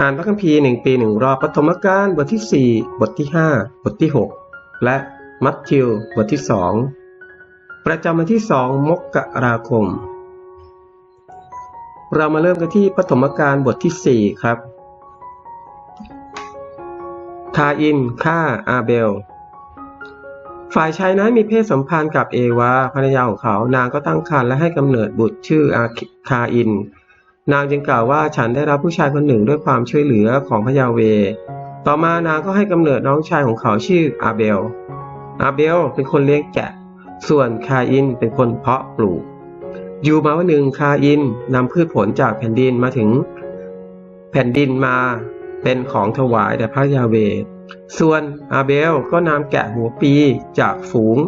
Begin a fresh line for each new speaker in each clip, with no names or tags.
อ่านพระคัมภีร์หนึ่งปีหนึ่งรอบปฐมกาลบทที่ 4 บทที่ 5 บทที่ 6 และมัทธิวบทที่2ประจำวันที่2มกราคม เรามาเริ่มกันที่ปฐมกาลบทที่4ครับคาอินฆ่าอาเบล ฝ่ายชายนั้นมีเพศสัมพันธ์กับเอวาภรรยาของเขา นางก็ตั้งครรภ์และให้กำเนิดบุตรชื่ออาคาอิน นางจึงกล่าวว่าฉันได้รับผู้ชายคนหนึ่งด้วยความช่วยเหลือของพระยาเว ต่อมานางก็ให้กำเนิดน้องชายของเขาชื่ออาเบล อาเบลเป็นคนเลี้ยงแกะ ส่วนคาอินเป็นคนเพาะปลูก อยู่มาวันหนึ่งคาอินนำพืชผลจากแผ่นดินมาถึง แผ่นดินมาเป็นของถวายแด่พระยาเว ส่วนอาเบลก็นำแกะหัวปีจากฝูง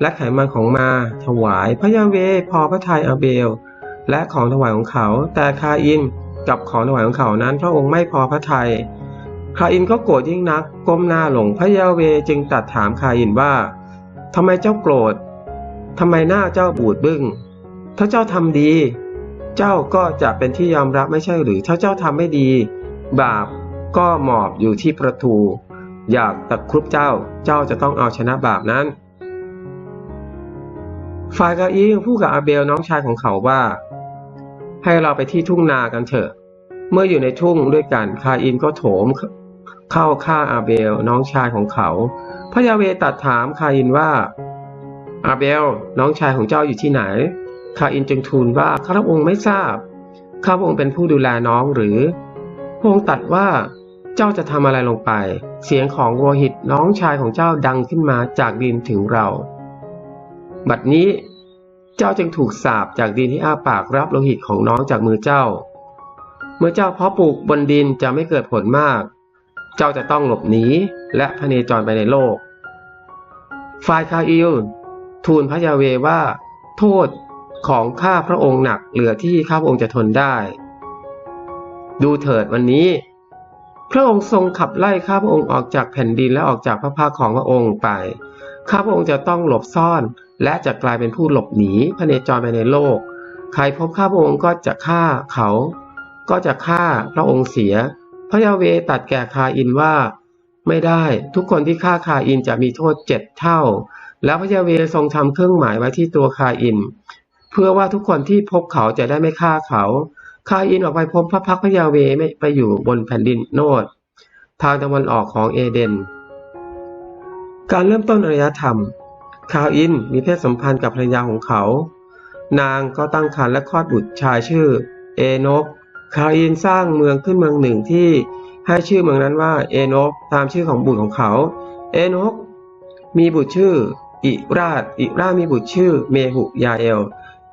และไขมันของมาถวายพระยาเว พอพระทัยอาเบล และของถวายของเขา แต่คาอินกับของถวายของเขานั้น พระองค์ไม่พอพระทัยคาอินก็โกรธยิ่งนัก ก้มหน้าหลงพระยาเวจึงตรัสถามคาอินว่าทำไมเจ้าโกรธทำไมหน้าเจ้าบูดบึ้ง ถ้าเจ้าทำดี เจ้าก็จะเป็นที่ยอมรับไม่ใช่หรือ ถ้าเจ้าทำไม่ดี บาปก็หมอบอยู่ที่ประตู อยากตะครุบเจ้า เจ้าจะต้องเอาชนะบาปนั้นฝ่ายกาอิงพูดกับอาเบลน้องชายของเขาว่า ให้เราไปที่ทุ่งนากันเถอะ เมื่ออยู่ในทุ่งด้วยกันคาอินก็โถมเข้าฆ่าอาเบลน้องชายของเขา พระยาเวตัดถามคาอินว่า อาเบลน้องชายของเจ้าอยู่ที่ไหน คาอินจึงทูลว่าข้าพระองค์ไม่ทราบ ข้าพระองค์เป็นผู้ดูแลน้องหรือ พระองค์ตรัสว่าเจ้าจะทำอะไรลงไป เสียงของโวหิตน้องชายของเจ้าดังขึ้นมาจากดินถึงเรา บัดนี้ เจ้าจึงถูกสาปจากดินที่อ้าปากรับโลหิตของน้องจากมือเจ้า เมื่อเจ้าเพาะปลูกบนดินจะไม่เกิดผลมาก เจ้าจะต้องหลบหนีและพเนจรไปในโลก ฝ่ายคาอิล ทูลพระยาเวว่า โทษของข้าพระองค์หนักเหลือที่ข้าพระองค์จะทนได้ ดูเถิดวันนี้ พระองค์ทรงขับไล่ข้าพระองค์ออกจากแผ่นดินและออกจากพระภาคของพระองค์ไป ข้าพระองค์จะต้องหลบซ่อน และจะกลายเป็นผู้หลบหนีพเนจรไปในโลก ใครพบข้าพระองค์ก็จะฆ่าเขา ก็จะฆ่าพระองค์เสีย พระยาเวตัดแก่คาอินว่า ไม่ได้ทุกคนที่ฆ่าคาอินจะมีโทษเจ็ดเท่า แล้วพระยาเวทรงทำเครื่องหมายไว้ที่ตัวคาอิน เพื่อว่าทุกคนที่พบเขาจะได้ไม่ฆ่าเขา คาอินออกไปพบพระพักพระยาเวไม่ไปอยู่บนแผ่นดินโนดทางตะวันออกของเอเดน การเริ่มต้นอารยธรรม คาอินมีเพศสัมพันธ์กับภรรยาของเขา นางก็ตั้งครรภ์และคลอดบุตรชายชื่อเอโนกคาอินสร้างเมืองขึ้นเมืองหนึ่งที่ให้ชื่อเมืองนั้นว่าเอโนกตามชื่อของบุตรของเขา เอโนกมีบุตรชื่อ อิราชอิรามีบุตรชื่อ เมหุยาเอล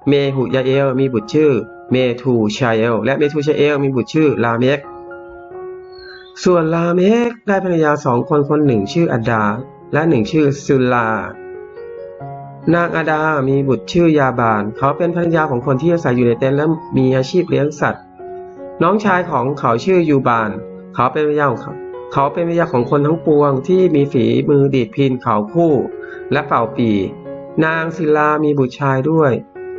เมหุยาเอลมีบุตรชื่อ เมทูชาเอลและเมทูชาเอลมีบุตรชื่อลาเมกส่วนลาเมกได้ภรรยาสองคนคนหนึ่งชื่ออดา และหนึ่งชื่อซุลา นางอาดามีบุตรชื่อยาบาน เขาเป็นภรรยาของคนที่อาศัยอยู่ในเต็นท์และมีอาชีพเลี้ยงสัตว์ น้องชายของเขาชื่อยูบาน เขาเป็นภรรยาของเขาเขาเป็นภรรยาของคนทั้งปวงที่มีฝีมือดีดพินเขาคู่และเป่าปี นางศิลามีบุตรชายด้วย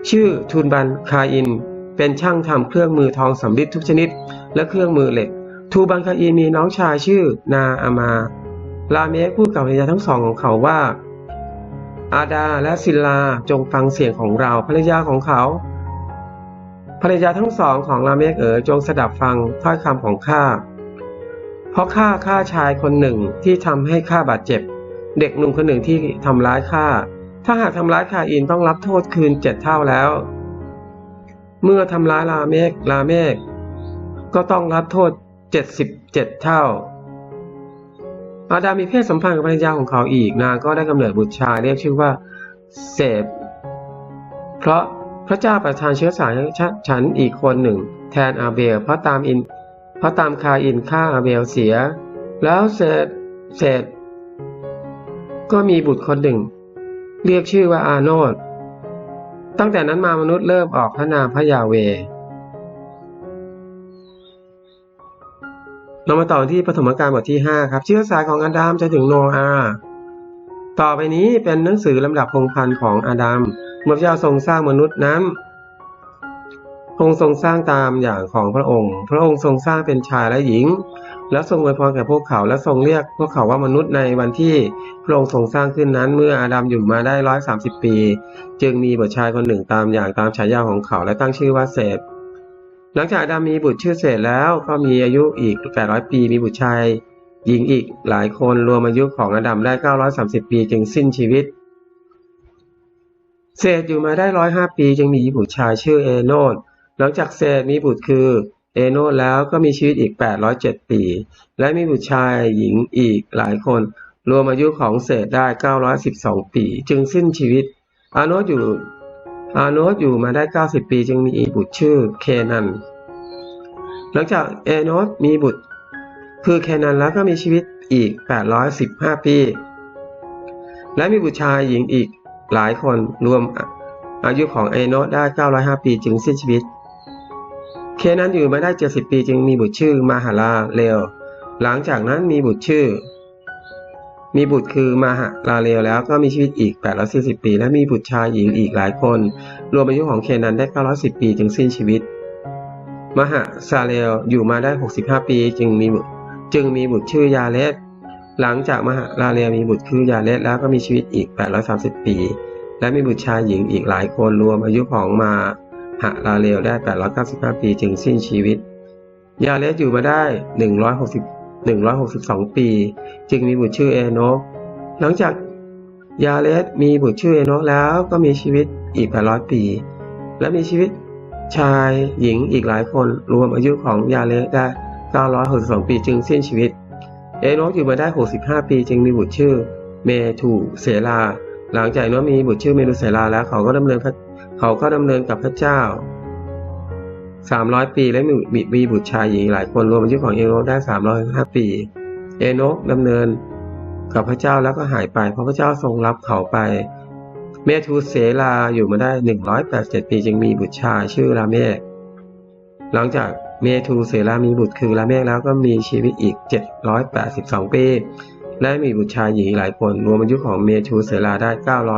ชื่อทูนบันคาอิน เป็นช่างทำเครื่องมือทองสำริดทุกชนิด และเครื่องมือเหล็ก ทูบันคาอินมีน้องชายชื่อนาอามา ลาเมกพูดกับภรรยาทั้งสองของเขาว่า อาดาและศิลาจงฟังเสียงของเราภรรยาของเขาภรรยาทั้งสองของลาเมกเอ๋ยจงสดับฟังถ้อยคำของข้า เพราะข้าฆ่าชายคนหนึ่งที่ทำให้ข้าบาดเจ็บ เด็กหนุ่มคนหนึ่งที่ทำร้ายข้า ถ้าหากทำร้ายคาอินต้องรับโทษคืนเจ็ดเท่าแล้ว เมื่อทำร้ายลาเมกลาเมกก็ต้องรับโทษเจ็ดสิบเจ็ดเท่า อาดามีเพศสัมพันธ์กับภรรยาของเขาอีกนางก็ได้กำเนิดบุตรชายเรียกชื่อว่าเสพเพราะพระเจ้าประทานเชื้อสายให้ฉันอีกคนหนึ่ง แทนอาเบลเพราะตามอินเพราะตามคาอินฆ่าอาเบลเสีย แล้วเสร็จเสร็จก็มีบุตรคนหนึ่ง เรียกชื่อว่าอาโนด ตั้งแต่นั้นมามนุษย์เริ่มออกพระนามพระยาเว เรามาต่อที่ปฐมกาลบทที่ 5 ครับเชื้อสายของอาดัมจะถึงโนอาห์ต่อไปนี้เป็นหนังสือลำดับพงพันธ์ของอาดัมเมื่อพระเจ้าทรงสร้างมนุษย์นั้นพระองค์ทรงสร้างตามอย่างของพระองค์ พระองค์ทรงสร้างเป็นชายและหญิง และทรงอวยพรแก่พวกเขา และทรงเรียกพวกเขาว่ามนุษย์ในวันที่พระองค์ทรงสร้างขึ้นนั้น เมื่ออาดัมอยู่มาได้ร้อยสามสิบปี จึงมีบุตรชายคนหนึ่งตามอย่างตามฉายาของเขาและตั้งชื่อว่าเสธหลังจากอาดัมมีบุตรชื่อเสธแล้วก็มีอายุอีกแปดร้อยปีมีบุตรชายหญิงอีกหลายคนรวมอายุของอาดัมได้เก้าร้อยสามสิบปีจึงสิ้นชีวิตเศษอยู่มาได้ร้อยห้าปีจึงมีบุตรชายชื่อเอโนดหลังจากเศษมีบุตรคือ เอโนแล้วก็มีชีวิตอีกแปดร้อยเจ็ดปี และมีบุตรชายหญิงอีกหลายคน รวมอายุของเศษได้เก้าร้อยสิบสองปี จึงสิ้นชีวิต อาโนดอยู่อาโนดอยู่มาได้เก้าสิบปี จึงมีบุตรชื่อเคนัน หลังจากเอโนดมีบุตร คือเคนันแล้วก็มีชีวิตอีกแปดร้อยสิบห้าปี และมีบุตรชายหญิงอีกหลายคนรวมอายุของเอโนสได้ 905 ปี จึงสิ้นชีวิต เคนั้นอยู่มาได้ 70 ปีจึงมีบุตรชื่อมาหาลาเลวหลังจากนั้นมีบุตรชื่อ มีบุตรคือมาหาลาเลวแล้วก็มีชีวิตอีก 840 ปี และมีบุตรชายหญิงอีกหลายคน รวมอายุของเคนันได้ 910 ปีจึงสิ้นชีวิต มหาซาเลวอยู่มาได้ 65 ปีจึงมีจึงมีบุตรชื่อยาเลสหลังจากมหาลาเลวมีบุตรคือยาเลสแล้วก็มีชีวิตอีก 830 ปี และมีบุตรชายหญิงอีกหลายคนรวมอายุของมา หะลาเลวได้ 895 ปีจึงสิ้นชีวิต ยาเลสอยู่มาได้ 160 162 ปี จึงมีบุตรชื่อเอโนกหลังจากยาเลสมีบุตรชื่อเอโนกแล้วก็มีชีวิตอีก 800 ปี และมีชีวิตชายหญิงอีกหลายคนรวมอายุของยาเลสได้ 962 ปีจึงสิ้นชีวิต เอโนกอยู่มาได้ 65 ปีจึงมีบุตรชื่อเมทูเสลา หลังจากนั้นมีบุตรชื่อเมนุเสลาแล้วเขาก็ดำเนิน เขาก็ดำเนินกับพระเจ้าสามร้อยปีและมีมีมีบุตรชายหญิงหลายคนรวมอายุของเอโนกได้สามร้อยห้าปี เอโนกดำเนินกับพระเจ้าแล้วก็หายไป เพราะพระเจ้าทรงรับเขาไป เมทูเสลาอยู่มาได้หนึ่งร้อยแปดเจ็ดปีจึงมีบุตรชายชื่อลาเมกหลังจากเมทูเสลามีบุตรคือลาเมกแล้วก็มีชีวิตอีกเจ็ดร้อยแปดสิบสองปี และมีบุตรชายหญิงหลายคนรวมอายุของเมทูเซลาได้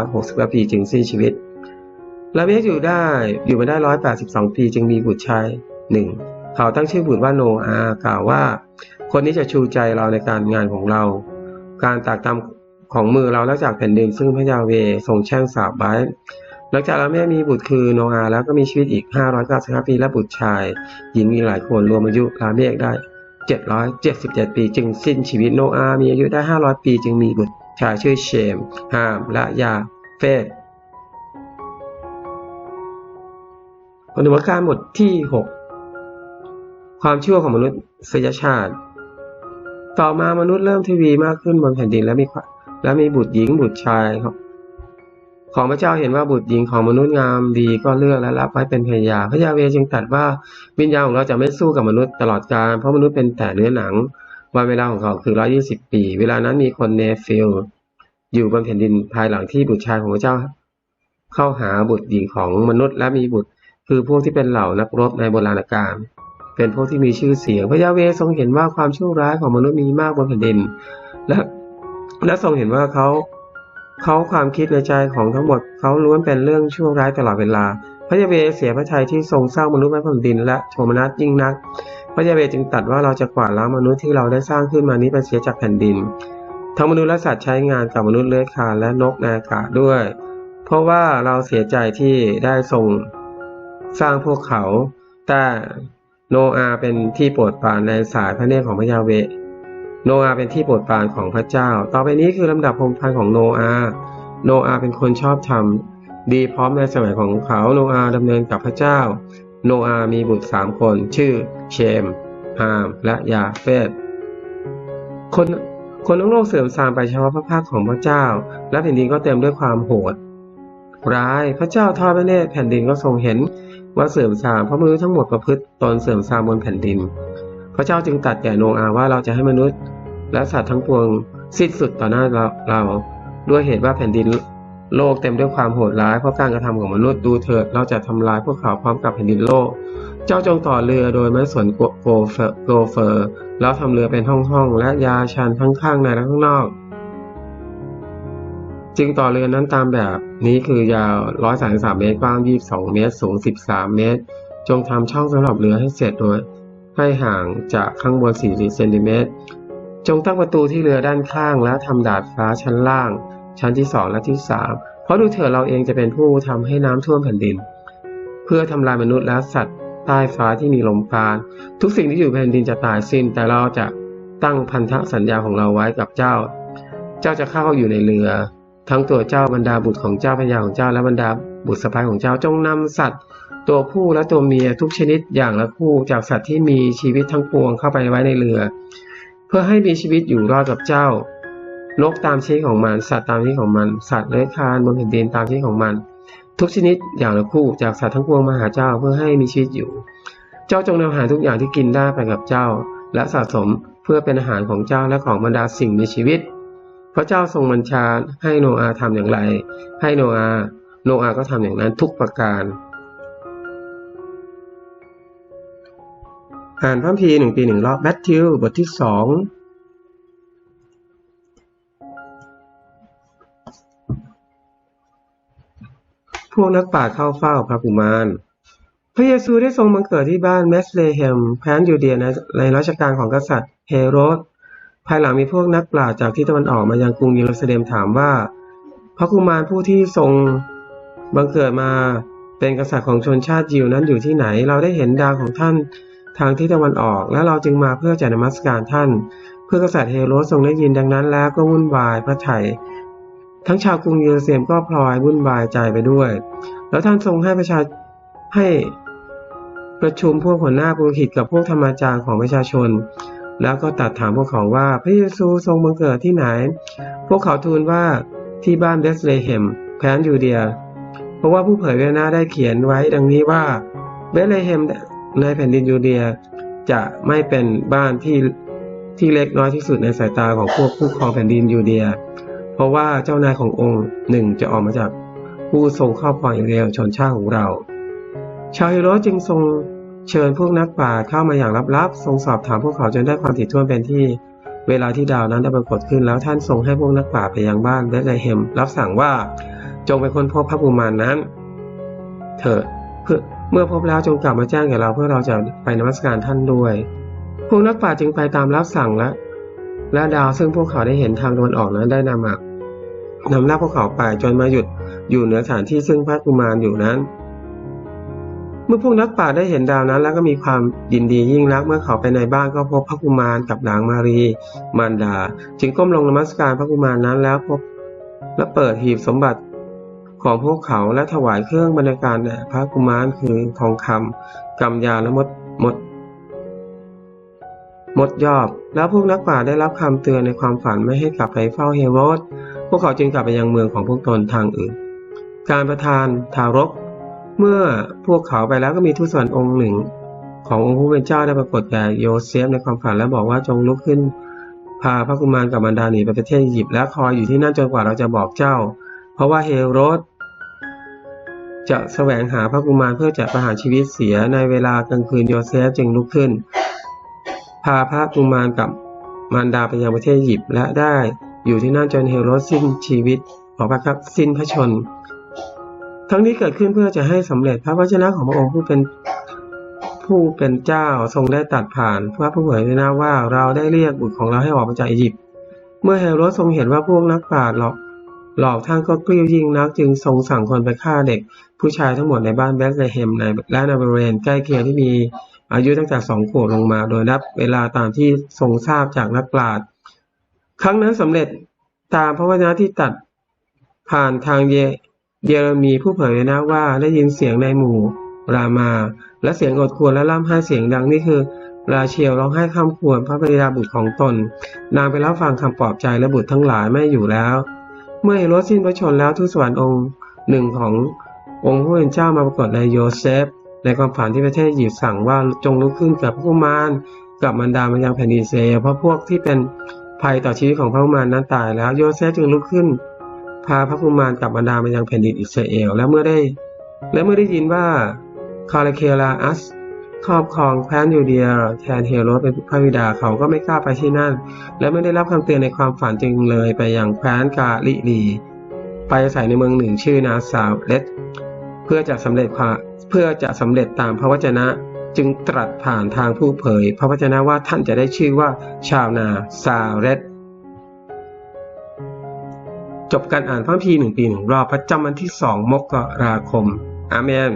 960 ปีจึงสิ้นชีวิต ลาเมอยู่ได้อยู่มาได้ 182 ปีจึงมีบุตรชายหนึ่งเขาตั้งชื่อบุตรว่าโนอากล่าวว่า คนนี้จะชูใจเราในการงานของเรา การตากตำของมือเราแล้วจากแผ่นดินซึ่งพระยาเวทรงแช่งสาบไว้ หลังจากลาเมมีบุตรคือโนอาแล้วก็มีชีวิตอีก 595 ปีและบุตรชาย หญิงมีหลายคนรวมอายุลาเมกได้ 777 ปีจึงสิ้นชีวิตโนอา มีอายุได้ 500 ปีจึงมีบุตรชายชื่อเชมฮามและยาเฟส ปฏิบัติการบทที่ 6 ความชั่วของมนุษยชาติ ต่อมามนุษย์เริ่มทวีมากขึ้นบนแผ่นดินและมีและมีบุตรหญิงบุตรชายครับของพระเจ้าเห็นว่าบุตรหญิงของมนุษย์งามดีก็เลือกและรับไว้เป็นภรรยา พระยาเวจึงตรัสว่าวิญญาณของเราจะไม่สู้กับมนุษย์ตลอดกาลเพราะมนุษย์เป็นแต่เนื้อหนังวันเวลาของเขาคือร้อยี่สิบปี เวลานั้นมีคนเนฟิลอยู่บนแผ่นดินภายหลังที่บุตรชายของพระเจ้า เข้าหาบุตรหญิงของมนุษย์และมีบุตร คือพวกที่เป็นเหล่านักรบในโบราณกาลเป็นพวกที่มีชื่อเสียง พระยาเวทรงเห็นว่าความชั่วร้ายของมนุษย์มีมากบนแผ่นดิน และและทรงเห็นว่าเขาเขาความคิดในใจของทั้งหมดเขาล้วนเป็นเรื่องชั่วร้ายตลอดเวลา พระยาเวเสียพระทัยที่ทรงสร้างมนุษย์ไว้บนดิน และโทมนัสยิ่งนัก พระยาเวจึงตัดว่าเราจะกวาดล้างมนุษย์ที่เราได้สร้างขึ้นมานี้ไปเสียจากแผ่นดิน ทั้งมนุษย์และสัตว์ใช้งานกับมนุษย์เลื้อยคลานและนกในอากาศด้วย เพราะว่าเราเสียใจที่ได้ทรง สร้างพวกเขา แต่โนอาเป็นที่โปรดปรานในสายพระเนตรของพระยาเวโนอาเป็นที่โปรดปรานของพระเจ้า ต่อไปนี้คือลำดับพงพันธ์ของโนอาโนอาเป็นคนชอบธรรมดีพร้อมในสมัยของเขาโนอาดำเนินกับพระเจ้า โนอามีบุตรสามคน ชื่อเชม ฮาม และยาเฟตคนคนทั้งโลกเสื่อมทรามไปเฉพาะพระภาคของพระเจ้า และแผ่นดินก็เต็มด้วยความโหด ร้ายพระเจ้าทอดพระเนตรแผ่นดินก็ทรงเห็น ว่าเสื่อมทรามเพราะมนุษย์ทั้งหมดประพฤติตนเสื่อมทรามบนแผ่นดิน พระเจ้าจึงตัดแก่โนอาว่าเราจะให้มนุษย์ และสัตว์ทั้งปวงสิ้นสุดต่อหน้าเราเรา ด้วยเหตุว่าแผ่นดินโลกเต็มด้วยความโหดร้ายเพราะการกระทำของมนุษย์ดูเถิดเราจะทำลายพวกเขาพร้อมกับแผ่นดินโลก เจ้าจงต่อเรือโดยไม่สนโกเฟอร์โกเฟอร์แล้วทำเรือเป็นห้องๆและยาชันทั้งข้างในและข้างนอก จึงต่อเรือนั้นตามแบบนี้คือยาว 133 เมตรกว้าง 22 เมตร สูง 13 เมตร จงทำช่องสำหรับเรือให้เสร็จโดยให้ห่างจากข้างบน4เซนติเมตร จงตั้งประตูที่เรือด้านข้าง แล้วทำดาดฟ้าชั้นล่าง ชั้นที่สองและที่สามเพราะดูเถิดเราเองจะเป็นผู้ทำให้น้ำท่วมแผ่นดิน เพื่อทำลายมนุษย์และสัตว์ใต้ฟ้าที่มีลมปราณทุกสิ่งที่อยู่แผ่นดินจะตายสิ้น แต่เราจะตั้งพันธสัญญาของเราไว้กับเจ้า เจ้าจะเข้าอยู่ในเรือ ทั้งตัวเจ้าบรรดาบุตรของเจ้าพญาของเจ้าและบรรดาบุตรสะพ้ายของเจ้าจงนำสัตว์ ตัวผู้และตัวเมียทุกชนิดอย่างละคู่จากสัตว์ที่มีชีวิตทั้งปวงเข้าไปไว้ในเรือ เพื่อให้มีชีวิตอยู่รอดกับเจ้า นกตามชี้ของมันสัตว์ตามชี้ของมัน สัตว์เลื้อยคลานบนแผ่นดินตามชี้ของมัน ทุกชนิดอย่างละคู่จากสัตว์ทั้งปวงมาหาเจ้าเพื่อให้มีชีวิตอยู่ เจ้าจงนำอาหารทุกอย่างที่กินได้ไปกับเจ้า และสะสมเพื่อเป็นอาหารของเจ้าและของบรรดาสิ่งมีชีวิต พระเจ้าทรงบัญชาให้โนอาทำอย่างไร ให้โนอา โนอาก็ทำอย่างนั้นทุกประการ อ่านพระคัมภีร์หนึ่งปีหนึ่งรอบแมทธิวบทที่สองพวกนักปราเข้าเฝ้าพระกุมาร พระเยซูได้ทรงบังเกิดที่บ้านเมสเลเฮมแคว้นยูเดียในในรัชกาลของกษัตริย์เฮโรด ภายหลังมีพวกนักปราชญ์จากที่ตะวันออกมายังกรุงเยรูซาเล็มถามว่า พระกุมารผู้ที่ทรงบังเกิดมาเป็นกษัตริย์ของชนชาติยิวนั้นอยู่ที่ไหน เราได้เห็นดาวของท่านทางที่ตะวันออก และเราจึงมาเพื่อจะนมัสการท่าน เพื่อกษัตริย์เฮโรดทรงได้ยินดังนั้นแล้วก็วุ่นวายพระไถ่ทั้งชาวกรุงเยรูซาเล็มก็พลอยวุ่นวายใจไปด้วย แล้วท่านทรงให้ประชาให้ประชุมพวกหัวหน้าปุโรหิตกับพวกธรรมจารย์ของประชาชน แล้วก็ตัดถามพวกเขาว่าพระเยซูทรงบังเกิดที่ไหน พวกเขาทูลว่าที่บ้านเบสเลเฮมแคว้นยูเดีย เพราะว่าผู้เผยพระชนะได้เขียนไว้ดังนี้ว่าเบสเลเฮมในแผ่นดินยูเดียจะไม่เป็นบ้านที่ที่เล็กน้อยที่สุดในสายตาของพวกผู้ครองแผ่นดินยูเดีย เพราะว่าเจ้านายขององค์หนึ่งจะออกมาจากผู้ทรงครอบครองอิสราเอลชนชาติของเรา ชาวเฮโรดจึงทรง เชิญพวกนักปราเข้ามาอย่างลับๆ ทรงสอบถามพวกเขาจนได้ความถี่ถ้วนเป็นที่ เวลาที่ดาวนั้นได้ปรากฏขึ้นแล้วท่านทรงให้พวกนักปราไปยังบ้านเบธเลเฮมรับสั่งว่าจงไปค้นพบพระกุมารนั้น เถิดเพื่อเมื่อพบแล้วจงกลับมาแจ้งแก่เราเพื่อเราจะไปนมัสการท่านด้วย พวกนักปราจึงไปตามรับสั่งและ และดาวซึ่งพวกเขาได้เห็นทางตะวันออกนั้นได้นำมานำลาพวกเขาไปจนมาหยุดอยู่เหนือสถานที่ซึ่งพระกุมารอยู่นั้น เมื่อพวกนักปราได้เห็นดาวนั้น แล้วก็มีความยินดียิ่งนักเมื่อเขาไปในบ้านก็พบพระกุมารกับนางมารี มารดา จึงก้มลงนมัสการพระกุมารนั้นแล้วพบและเปิดหีบสมบัติของพวกเขาและถวายเครื่องบรรณาการแด่พระกุมารคือทองคำกำยาและมดมดมดยอบ แล้วพวกนักปราได้รับคำเตือนในความฝันไม่ให้กลับไปเฝ้าเฮโรดพวกเขาจึงกลับไปยังเมืองของพวกตนทางอื่น การประทานทารก เมื่อพวกเขาไปแล้วก็มีทูตสวรรค์องค์หนึ่ง ขององค์ผู้เป็นเจ้าได้ปรากฏแก่โยเซฟในความฝันและบอกว่าจงลุกขึ้น พาพระกุมารกับมารดาหนีไปประเทศอียิปต์และคอยอยู่ที่นั่นจนกว่าเราจะบอกเจ้า เพราะว่าเฮโรดจะแสวงหาพระกุมารเพื่อจะประหารชีวิตเสียในเวลากลางคืนโยเซฟจึงลุกขึ้น พาพระกุมารกับมารดาไปยังประเทศอียิปต์และได้อยู่ที่นั่นจนเฮโรดสิ้นชีวิตขอพระครับสิ้นพระชน ทั้งนี้เกิดขึ้นเพื่อจะให้สำเร็จพระวจนะของพระองค์ผู้เป็นผู้เป็นเจ้าทรงได้ตัดผ่านพระผู้เผยพระนะว่าเราได้เรียกบุตรของเราให้ออกมาจากอียิปต์เมื่อเฮโรดทรงเห็นว่าพวกนักปราชญ์หลอกหลอกท่านก็กลิ้วยิ่งนักจึงทรงสั่งคนไปฆ่าเด็ก ผู้ชายทั้งหมดในบ้านเบธเลเฮมในและในบริเวณใกล้เคียงที่มีอายุตั้งแต่สองขวบลงมา โดยนับเวลาตามที่ทรงทราบจากนักปราชญ์ครั้งนั้นสำเร็จตามพระวจนะที่ตัดผ่านทางเย เยเรมีผู้เผยนะว่าได้ยินเสียงในหมู่รามา และเสียงอดควรและร่ำไห้เสียงดังนี่คือ ราเชลร้องไห้คำควรพระบิดาบุตรของตน นางไปรับฟังคำปลอบใจและบุตรทั้งหลายไม่อยู่แล้ว เมื่อเฮโรดสิ้นพระชนแล้วทูตสวรรค์องค์หนึ่งขององค์ผู้เป็นเจ้ามาปรากฏในโยเซฟ ในความฝันที่ประเทศอียิปต์สั่งว่าจงลุกขึ้นกับพระกุมารกับมารดามายังแผ่นดินเอลเพราะพวกที่เป็นภัยต่อชีวิตของพระกุมารนั้นตายแล้วโยเซฟจึงลุกขึ้น พาพระกุมารกับบรรดามายังแผ่นดินอิสราเอล และเมื่อได้ และเมื่อได้ยินว่าคาราเคลาอัสครอบครองแคว้นยูเดียแทนเฮโรดเป็นพระบิดาเขาก็ไม่กล้าไปที่นั่น และไม่ได้รับคำเตือนในความฝันจึงเลยไปยังแคว้นกาลิลี ไปอาศัยในเมืองหนึ่งชื่อนาซาเลตเพื่อจะสำเร็จเพื่อจะสำเร็จตามพระวจนะจึงตรัสผ่านทางผู้เผย พระวจนะว่าท่านจะได้ชื่อว่าชาวนาซาเรต จบการอ่านพระคัมภีร์หนึ่งปีหนึ่งรอบประจำวันที่สองมกราคม อาเมน